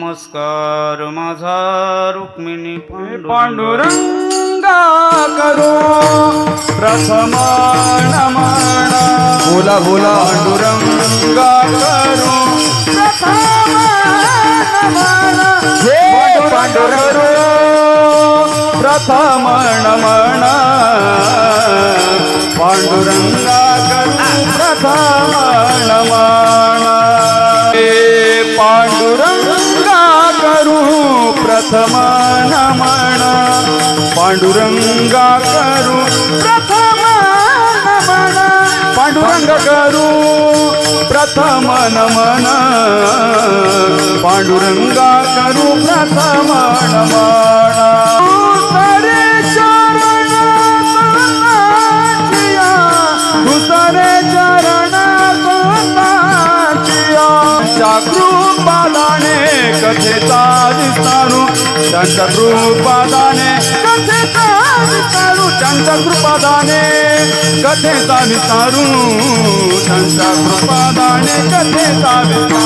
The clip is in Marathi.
नमस्कार माझा रुक्मिणी पांडुरंग. करो. प्रथम नमन. बोला बोला. पांडुरंगा करो. प्रथम नमन. हे पांडुरंग प्रथम नमन. पांडुरंगा करू. प्रथम करू प्रथम नमन पांडुरंगा करू प्रथम नमन पांडुरंग करू प्रथम नमन पांडुरंगा करू प्रथम नमन। कथेचा विस्तारू त्यांच्या कृपादाने कथेचा विस्तारू त्यांच्या कृपादाने कथेचा विस्तारू त्यांच्या कृपादाने कथेचा विस्तारू.